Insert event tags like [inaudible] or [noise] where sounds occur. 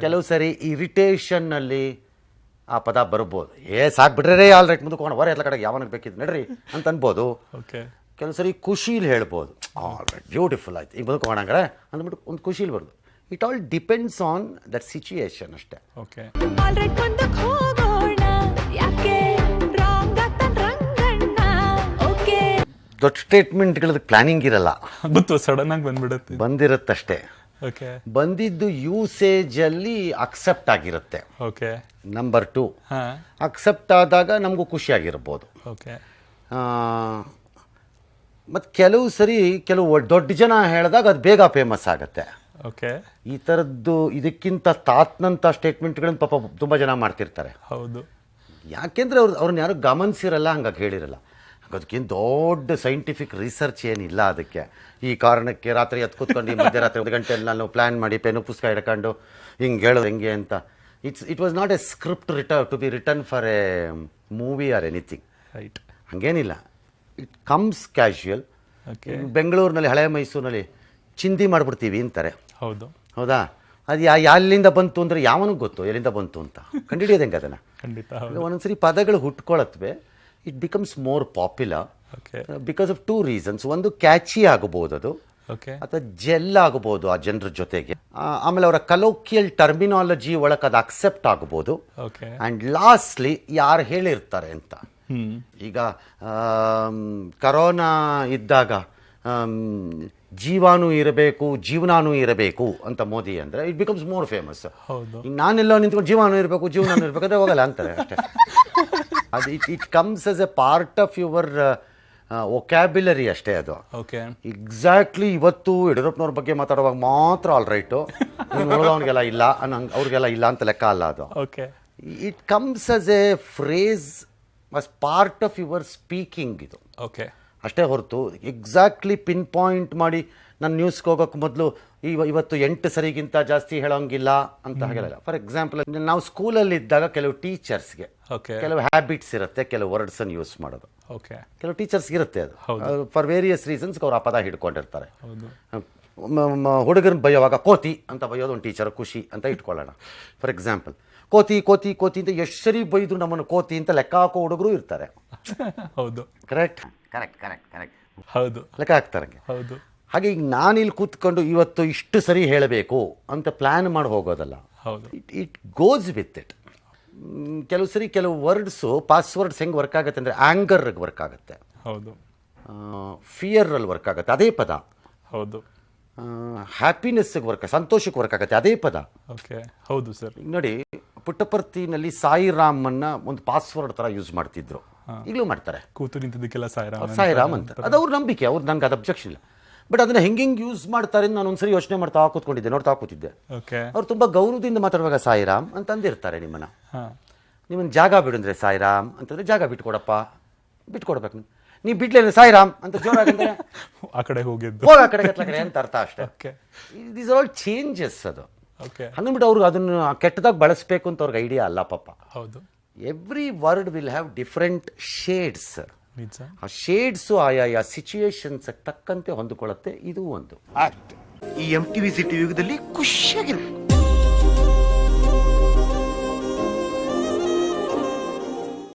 ಕೆಲವು ಸರಿ ಇರಿಟೇಷನ್ನಲ್ಲಿ ಆ ಪದ ಬರ್ಬೋದು ಏ ಸಾಕ್ಬಿಟ್ರೆ ಬಿಡ್ರೆ ಆಲ್ ರೈಟ್ ಮುಂದಕ್ಕೆ ಹೋಗೋಣ ಹೊರ ಎಲ್ಲ ಕಡೆಗೆ ಯಾವನಿಗೆ ಬೇಕಿದ್ದು ನಡ್ರಿ ಅಂತ ಅನ್ಬೋದು. ಓಕೆ ಕೆಲವು ಸರಿ ಖುಷೀಲಿ ಹೇಳ್ಬೋದು. ಆಲ್ ರೈಟ್ ಬ್ಯೂಟಿಫುಲ್ ಆಯ್ತು. ಈಗ ಮುಂದಕ್ಕೆ ಹೋಗೋಣ ಅಂದ್ಬಿಟ್ಟು ಒಂದು ಖುಷೀಲಿ ಬರ್ದು. It all depends on that situation ಅಷ್ಟೇ. ಓಕೆ ದೊಡ್ಡ ಸ್ಟೇಟ್ಮೆಂಟ್ಗಳದ್ದು ಪ್ಲಾನಿಂಗ್ ಇರಲ್ಲ. ಬಂತು ಸಡನ್ ಆಗಿ ಬಂದ್ಬಿಡುತ್ತೆ. ಬಂದಿರುತ್ತಷ್ಟೇ. ಓಕೆ ಬಂದಿದ್ದು ಯೂಸೇಜಲ್ಲಿ ಅಕ್ಸೆಪ್ಟ್ ಆಗಿರುತ್ತೆ. ಓಕೆ ನಂಬರ್ ಟು ಅಕ್ಸೆಪ್ಟ್ ಆದಾಗ ನಮಗೂ ಖುಷಿಯಾಗಿರ್ಬೋದು ಓಕೆ ಮತ್ತು ಕೆಲವು ಸರಿ ಕೆಲವು ದೊಡ್ಡ ಜನ ಹೇಳಿದಾಗ ಅದು ಬೇಗ ಫೇಮಸ್ ಆಗುತ್ತೆ. ಓಕೆ ಈ ಥರದ್ದು ಇದಕ್ಕಿಂತ ತಾತ್ನಂಥ ಸ್ಟೇಟ್ಮೆಂಟ್ಗಳನ್ನ ಪಾಪ ತುಂಬ ಜನ ಮಾಡ್ತಿರ್ತಾರೆ. ಹೌದು. ಯಾಕೆಂದರೆ ಅವ್ರು ಅವ್ರನ್ನ ಯಾರು ಗಮನಿಸಿರಲ್ಲ ಹಂಗಾಗಿ ಹೇಳಿರಲ್ಲ. ಅದಕ್ಕಿಂತ ದೊಡ್ಡ ಸೈಂಟಿಫಿಕ್ ರಿಸರ್ಚ್ ಏನಿಲ್ಲ ಅದಕ್ಕೆ. ಈ ಕಾರಣಕ್ಕೆ ರಾತ್ರಿ ಹತ್ತು ಕೂತ್ಕೊಂಡು ಈ ಮಧ್ಯರಾತ್ರಿ ಒಂದು ಗಂಟೆಯಲ್ಲಿ ನಾನು ಪ್ಲ್ಯಾನ್ ಮಾಡಿ ಪೆನ್ನು ಪುಸ್ತಕ ಹಿಡ್ಕೊಂಡು ಹಿಂಗೆ ಹೇಳೋದು ಹೆಂಗೆ ಅಂತ. It's it was not a script written to be written for a movie or anything right ಹಾಗೇನಿಲ್ಲ. ಇಟ್ ಕಮ್ಸ್ ಕ್ಯಾಶುಯಲ್ ಓಕೆ ಬೆಂಗಳೂರಿನಲ್ಲಿ ಹಳೆ ಮೈಸೂರಿನಲ್ಲಿ ಚಿಂದಿ ಮಾಡಿಬಿಡ್ತೀವಿ ಅಂತಾರೆ. ಹೌದು. ಹೌದಾ? ಅದು ಯಾ ಎಲ್ಲಿಂದ ಬಂತು ಅಂದರೆ ಯಾವನಿಗೆ ಗೊತ್ತು ಎಲ್ಲಿಂದ ಬಂತು ಅಂತ. ಕಂಡುಹಿಡಿಯೋದು ಹೆಂಗೆ ಅದನ್ನು? [laughs] ಖಂಡಿತ ಒಂದೊಂದ್ಸರಿ ಪದಗಳು ಹುಟ್ಕೊಳತ್ವೆ. It becomes more popular because of two reasons ಒಂದು ಕ್ಯಾಚಿ ಆಗಬಹುದು ಅದು ಅಥವಾ ಜೆಲ್ ಆಗಬಹುದು ಆ ಜನರ ಜೊತೆಗೆ. ಆಮೇಲೆ ಅವರ ಕಲೋಕಿಯಲ್ ಟರ್ಮಿನಾಲಜಿ ಒಳಗೆ ಅದು ಅಕ್ಸೆಪ್ಟ್ ಆಗಬಹುದು. ಅಂಡ್ ಲಾಸ್ಟ್ಲಿ ಯಾರು ಹೇಳಿರ್ತಾರೆ ಅಂತ. ಈಗ ಕರೋನಾ ಇದ್ದಾಗ ಜೀವಾನು ಇರಬೇಕು ಜೀವನಾನು ಇರಬೇಕು ಅಂತ ಮೋದಿ ಅಂದರೆ ಇಟ್ ಬಿಕಮ್ಸ್ ಮೋರ್ ಫೇಮಸ್ ನಾನೆಲ್ಲ ನಿಂತ್ಕೊಂಡು ಜೀವಾನು ಇರಬೇಕು ಜೀವನಾನು ಇರಬೇಕು ಅಂದ್ರೆ ಹೋಗಲ್ಲ ಅಂತಾರೆ ಅಷ್ಟೇ. [laughs] ಅದು it it comes as a part of your vocabulary ಅಷ್ಟೇ ಅದು. ಓಕೆ ಎಕ್ಸಾಕ್ಟ್ಲಿ ಇವತ್ತು ಯಡಿಯೂರಪ್ಪನವ್ರ ಬಗ್ಗೆ ಮಾತಾಡುವಾಗ ಮಾತ್ರ ಆಲ್ ರೈಟು ಅವ್ರಿಗೆಲ್ಲ ಇಲ್ಲ ಅನ್ನಂಗೆ ಅವ್ರಿಗೆಲ್ಲ ಇಲ್ಲ ಅಂತ ಲೆಕ್ಕ ಅಲ್ಲ ಅದು. Okay it comes as a phrase must part of your speaking ಇದು. ಓಕೆ ಅಷ್ಟೇ ಹೊರತು ಎಕ್ಸಾಕ್ಟ್ಲಿ ಪಿನ್ ಪಾಯಿಂಟ್ ಮಾಡಿ ನಾನು ನ್ಯೂಸ್ಗೆ ಹೋಗೋಕ್ಕೆ ಮೊದಲು ಇವ ಇವತ್ತು ಎಂಟು ಸರಿಗಿಂತ ಜಾಸ್ತಿ ಹೇಳೋಂಗಿಲ್ಲ ಅಂತ ಹಾಗೆಲ್ಲ ಫಾರ್ ಎಕ್ಸಾಂಪಲ್ ನಾವು ಸ್ಕೂಲಲ್ಲಿ ಇದ್ದಾಗ ಕೆಲವು ಟೀಚರ್ಸ್ಗೆ ಕೆಲವು ಹ್ಯಾಬಿಟ್ಸ್ ಇರುತ್ತೆ ಕೆಲವು ವರ್ಡ್ಸನ್ನು ಯೂಸ್ ಮಾಡೋದು. ಕೆಲವು ಟೀಚರ್ಸ್ಗೆ ಇರುತ್ತೆ ಅದು. ಫಾರ್ ವೇರಿಯಸ್ ರೀಸನ್ಸ್ ಅವ್ರು ಆ ಪದ ಹಿಡ್ಕೊಂಡಿರ್ತಾರೆ ಹೌದು ಹುಡುಗರನ್ನ ಬೈಯೋವಾಗ ಕೋತಿ ಅಂತ ಬಯ್ಯೋದು ಒಂದು ಟೀಚರ್ ಖುಷಿ ಅಂತ ಇಟ್ಕೊಳ್ಳೋಣ. ಫಾರ್ ಎಕ್ಸಾಂಪಲ್ ಕೋತಿ ಕೋತಿ ಕೋತಿ ಅಂತ ಎಷ್ಟು ಸರಿ ಬೈದ್ರು ನಮ್ಮನ್ನು ಕೋತಿ ಅಂತ ಲೆಕ್ಕ ಹಾಕೋ ಹುಡುಗರು ಇರ್ತಾರೆ. [laughs] ಹೌದು. ಕರೆಕ್ಟ್ ಕರೆಕ್ಟ್ ಕರೆಕ್ಟ್ ಕರೆಕ್ಟ್ ಹೌದು. ಲೆಕ್ಕ ಹಾಕ್ತಾರೆ ಹೌದು. ಹಾಗೆ ಈಗ ನಾನಿಲ್ಲಿ ಕೂತ್ಕೊಂಡು ಇವತ್ತು ಇಷ್ಟು ಸರಿ ಹೇಳಬೇಕು ಅಂತ ಪ್ಲ್ಯಾನ್ ಮಾಡಿ ಹೋಗೋದಲ್ಲ. ಹೌದು. It it goes with it ಕೆಲವು ಸರಿ ಕೆಲವು ವರ್ಡ್ಸು ಪಾಸ್ವರ್ಡ್ಸ್ ಹೆಂಗೆ ವರ್ಕ್ ಆಗುತ್ತೆ ಅಂದರೆ ಆ್ಯಂಗರ್ಗೆ ವರ್ಕ್ ಆಗುತ್ತೆ. ಹೌದು. ಫಿಯರಲ್ಲಿ ವರ್ಕ್ ಆಗುತ್ತೆ. ಅದೇ ಪದ. ಹೌದು. ಹ್ಯಾಪಿನೆಸ್ಗೆ ವರ್ಕ್ ಸಂತೋಷಕ್ಕೆ ವರ್ಕ್ ಆಗುತ್ತೆ ಅದೇ ಪದ. ಓಕೆ ಹೌದು ಸರ್. ನೋಡಿ ಪುಟ್ಟಪರ್ತಿನಲ್ಲಿ ಸಾಯಿರಾಮನ್ನ ಒಂದು ಪಾಸ್ವರ್ಡ್ ತರ ಯೂಸ್ ಮಾಡ್ತಿದ್ರು. ಈಗಲೂ ಮಾಡ್ತಾರೆ. ಕೂತು ನಿಂತಿದ್ದಕ್ಕೆಲ್ಲ ಸಾಯಿರಾಮ್ ಅಂತ. ಸಾಯಿರಾಮ್ ಅಂತ. ಅದು ಅವ್ರ ನಂಬಿಕೆ ಅವ್ರು ನನಗೆ ಅದು ಅಬ್ಜೆಕ್ಷನ್ ಇಲ್ಲ. ಬಟ್ ಅದನ್ನ ಹೆಂಗೆ ಹೆಂಗೆ ಯೂಸ್ ಮಾಡ್ತಾರೆ ನಾನು ಒಂದ್ಸರಿ ಯೋಚನೆ ಮಾಡ್ತಾ ಕೂತ್ಕೊಂಡಿದ್ದೆ ನೋಡ್ತಾ ಕೂತಿದ್ದೆ. ಅವ್ರು ತುಂಬಾ ಗೌರವದಿಂದ ಮಾತಾಡುವಾಗ ಸಾಯಿರಾಮ್ ಅಂತ ಅಂದಿರ್ತಾರೆ ನಿಮ್ಮನ್ನ. ನಿಮ್ಮನ್ನ ಜಾಗ ಬಿಡುಂದ್ರೆ ಸಾಯಿರಾಮ್ ಅಂತಂದ್ರೆ ಜಾಗ ಬಿಟ್ಕೊಡಪ್ಪ ಬಿಟ್ಕೊಡ್ಬೇಕು. ನೀ ಸಾಯಿ ಸಾಯಿರಾಮ್ ಅಂತ ಜೋರಾಗಂದ್ರೆ [laughs] ಆ ಕಡೆ ಹೋಗಿದ್ದು. ಹೋಗ ಆ ಕಡೆ ಗತ್ಲ ಕಡೆ ಅಂತ ಅರ್ಥ ಅಷ್ಟೇ. ಓಕೆ ದೀಸ್ ಆಲ್ ಚೇಂಜಸ್ ಅದು. ಓಕೆ ಹಂಗಂದ್ಬಿಟ್ಟು ಅವ್ರಿಗೆ ಅದನ್ನು ಕೆಟ್ಟದಾಗ ಬಳಸಬೇಕು ಅಂತ ಅವ್ರಿಗೆ ಐಡಿಯಾ ಅಲ್ಲ ಪಾಪ. ಹೌದು. Every word will have different shades ಆ ಶೇಡ್ಸು ಆಯಾ ಸಿಚುಯೇಷನ್ಸ್ ತಕ್ಕಂತೆ ಹೊಂದಿಕೊಳ್ಳುತ್ತೆ ಇದು ಒಂದು. ಈ ಎಂ ಟಿ ವಿ ಸಿಟಿ ಯುಗದಲ್ಲಿ ಖುಷಿಯಾಗಿರ್ಬೇಕು